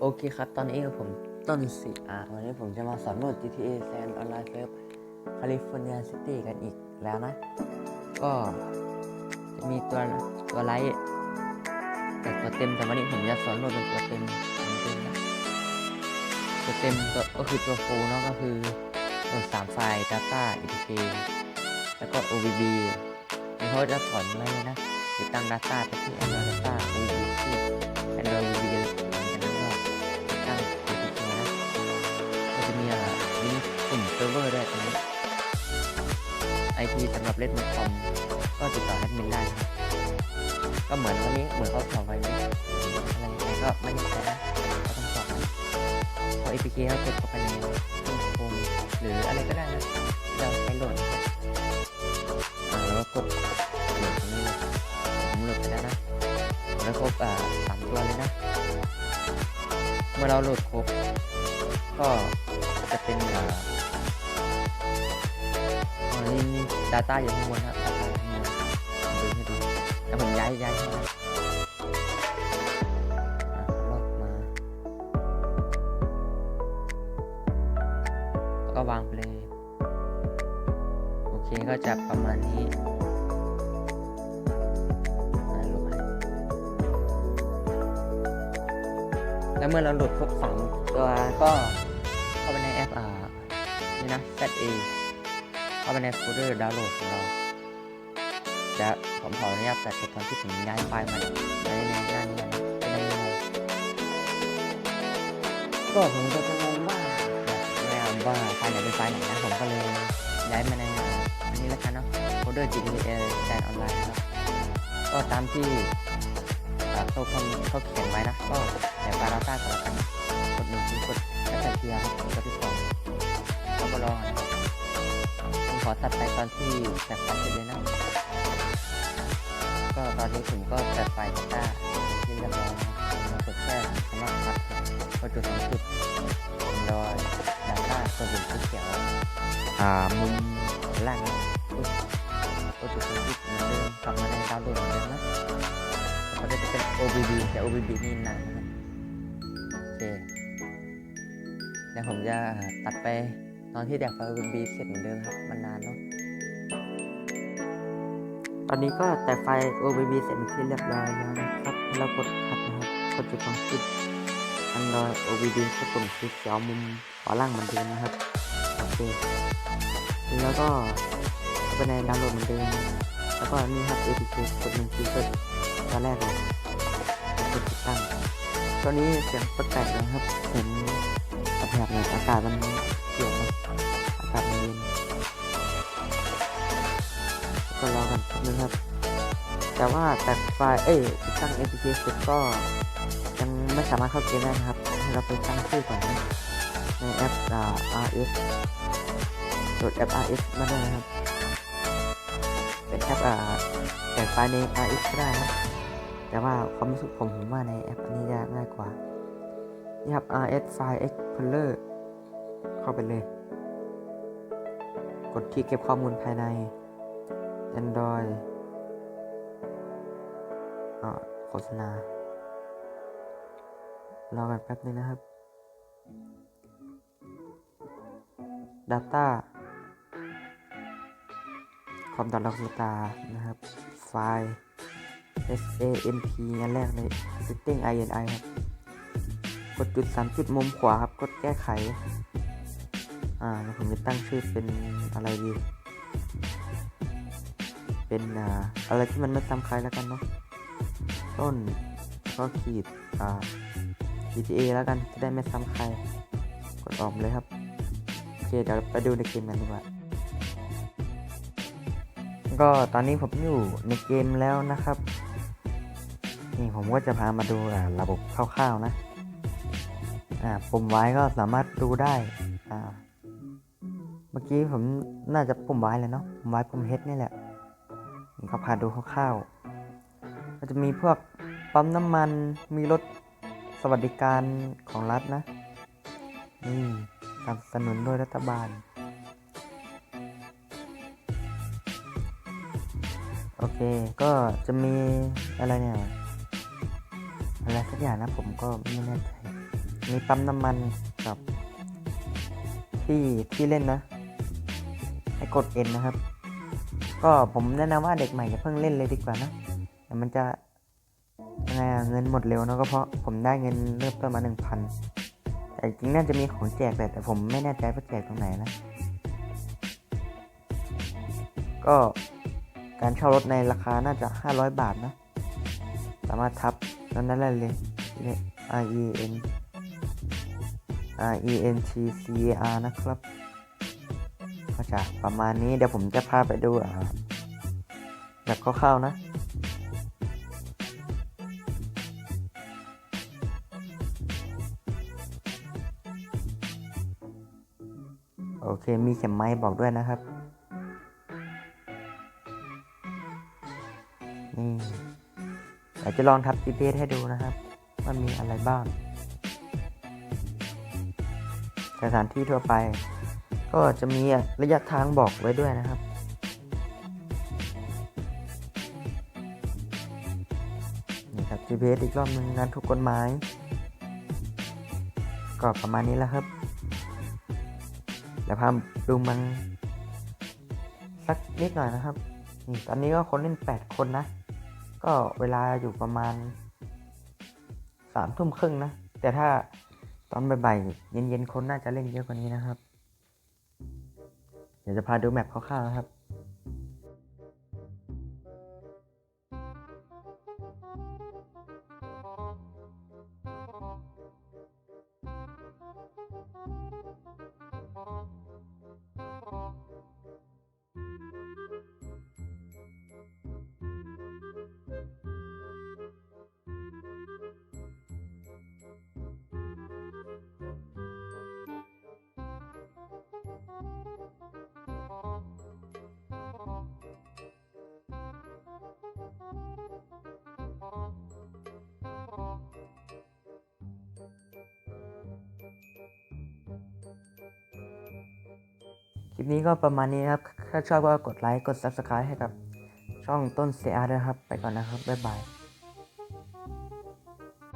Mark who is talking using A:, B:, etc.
A: โอเคครับ ตอนนี้ผมต้นสิอ่าวันนี้ผมจะมาสอนโหมด GTA San Online Surf California City กันอีกแล้วนะ ก็จะมีตัวตัวไลท์กับตัวเต็มแต่วันนี้ผมจะสอนโหมดเป็นตัวเต็มของเต็มนะตัวเต็มก็ก็คือตัวฟูลเนาะก็คือโหลดสามไฟล์ Data ETK แล้วก็ OBB นี่เขาจะสอนไว้เลยนะติดตั้ง Data ไปที่ a n d r o IP สำหรับเล่นบนคอมก็ติดต่อแอดมินได้ครับก็เหมือนวันนี้เหมือนเขาสอบไว้อะไรยังไงก็ไม่แน่ใจนะก็ต้องสอบนพอ APK เขากดเข้าไปในเครื่องโฮมหรืออะไรก็ได้นะเราใช้โหลดนะครับอ่าแล้วก็กดโหลดตรงนี้เลยผมโหลดไปแล้วนะแล้วครบอ่าสามตัวเลยนะ เมื่อเราโหลดครบก็จะเป็นอ่า นี่นี่ Data อยู่ข้างบนครับ Data อยู่ข้างบนผมดูให้ดูแล้วผมย้ายย้ายให้นะอะลอกมา แล้วก็วางไปเลย โอเคก็จะประมาณนี้อะลบให้แล้วเมื่อเราโหลดครบสามตัวก็เข้าไปในแอปอ่านี่นะ ZA เข้าไปในโฟลเดอร์ดาวน์โหลดของเราจะผมขออนุญาตตัดตอนที่ผมย้ายไฟล์มาไว้ในหน้านี้นะจะได้ไม่งก็ผมก็จะงงว่าแบบไม่ว่าไฟล์ไหนเป็นไฟล์ไหนนะผมก็เลยย้ายมาในอันนี้แล้วกันเนาะโฟลเดอร์ GTA แดนออนไลน์นะครับก็ตามที่เขาเขาเขาเขียนไว้นะก็แต่ฟาราต้าก่อนแล้วกันกดหนึ่งคือกดแอปเทียครับกดที่สองแล้วก็รอนะครับ อตัดไปตอนที่แตกไฟเสร็จเลยนะก็ตอนนี้ผมก็แตกไฟล์ดัตต้าที่เรียบร้อยนะครับผมมากดแค่คำว่าคัดก็จุดสองจุดโดยดัตต้าตัวผมสีเขียวอ่ามุมล่างนะอุ๊ยก็จุดสองจุดเหมือนเดิมกลับมาในดาวโหลดเหมือนเดิมนะแล้วก็จะเป็น OBB แต่ OBB นี่นานนะครับโอเคเดี๋ยวผมจะตัดไป อนที่แดกไฟล์ OBB เสร็จเหมือนเดิมครับ มันนานเนาะ ตอนนี้ก็แตกไฟ OBB เสร็จเป็นที่เรียบร้อยแล้วนะครับเรากดคัดนะครับกดจุดของจุด Android OBB ก็กลุ่มสีเขียวมุมขวาล่างเหมือนเดิมนะครับ โอเค แล้วก็เข้าไปในดาวน์โหลดเหมือนเดิม แล้วก็นี่ครับ APK กดหนึ่งคือเปิดตอนแรกเลยกดติดตั้งตอนนี้เสียงแปลกๆนะครับเห็นแทกเลยอากาศมัน แต่ว่าแตกไฟล์เอ้ยติดตั้ง APK เสร็จก็ยังไม่สามารถเข้าเกมได้นะครับ ให้เราไปตั้งชื่อก่อนนะในแอป RS โหลดแอป RS มาด้วยนะครับ เป็นแอปอ่าแตกไฟล์ใน RS ก็ได้นะแต่ว่าความรู้สึกผมผมว่าในแอปอันนี้จะง่ายกว่า นี่ครับ RS File Explorer เข้าไปเลย กดที่เก็บข้อมูลภายใน Android โฆษณารอกันแป๊บนึงนะครับ Data คอมตัดล็อกสตาร์นะครับ ไฟล์ SAMP อันแรกเลย Setting INI ครับ กดจุดสามจุดมุมขวาครับ กดแก้ไข อ่าแล้วผมจะตั้งชื่อเป็นอะไรดี เป็นอ่าอะไรที่มันไม่ซ้ำใครแล้วกันเนาะ ต้นก็ขีดอ่า GTA แล้วกันจะได้ไม่ซ้ำใคร กดออกเลยครับ โอเคเดี๋ยวไปดูในเกมกันดีกว่า ก็ตอนนี้ผมอยู่ในเกมแล้วนะครับ นี่ผมก็จะพามาดูอ่าระบบคร่าวๆนะ อ่าปุ่มไว้ก็สามารถดูได้ อ่า เมื่อกี้ผมน่าจะปุ่มไว้เลยเนาะ ปุ่มไว้ปุ่มเฮดนี่แหละก็พาดูคร่าวๆ ก็จะมีพวกปั๊มน้ำมันมีรถสวัสดิการของรัฐนะ นี่สนับสนุนโดยรัฐบาล โอเค ก็จะมีอะไรเนี่ย อะไรสักอย่างนะผมก็ไม่แน่ใจ มีปั๊มน้ำมันกับ ที่ที่เล่นนะ ให้กด N นะครับ ก็ผมแนะนำว่าเด็กใหม่อย่าเพิ่งเล่นเลยดีกว่านะ แต่มันจะยังไงอะเงินหมดเร็วเนะก็เพราะผมได้เงินเริ่มต้นมาหนึ่งพันแต่จริงน่าจะมีของแจกแหละแต่ผมไม่แน่ใจว่าแจกตรงไหนนะก็การเช่ารถในราคาน่าจะ 500 บาทนะ สามารถทับนั้นนั่นเลยเนี่ย R E N R E N T C A R นะครับ ก็จะประมาณนี้เดี๋ยวผมจะพาไปดูอ่าแบบคร่าวๆนะ มีเข็มไม้บอกด้วยนะครับนี่เดี๋ยวจะลองทับ GPS ให้ดูนะครับ ว่ามีอะไรบ้างสถานที่ทั่วไป ก็จะมีระยะทางบอกไว้ด้วยนะครับนี่ครับ GPS อีกรอบหนึ่งงานถูกกฎหมาย ก็ประมาณนี้แล้วครับ ดี๋ยวพาดูมันสักนิดหน่อยนะครับนี่ตอนนี้ก็คนเล่น 8 คนนะ ก็เวลาอยู่ประมาณสามทุ่มครึ่งนะ แต่ถ้าตอนบ่ายๆเย็นๆคนน่าจะเล่นเยอะกว่านี้นะครับ เดี๋ยวจะพาดูแมปคร่าวๆนะครับ ลิปนี้ก็ประมาณนี้ครับ ถ้าชอบก็กดไลค์ กด Subscribe ให้กับช่องต้นเสียด้วยครับ ไปก่อนนะครับ บ๊ายบาย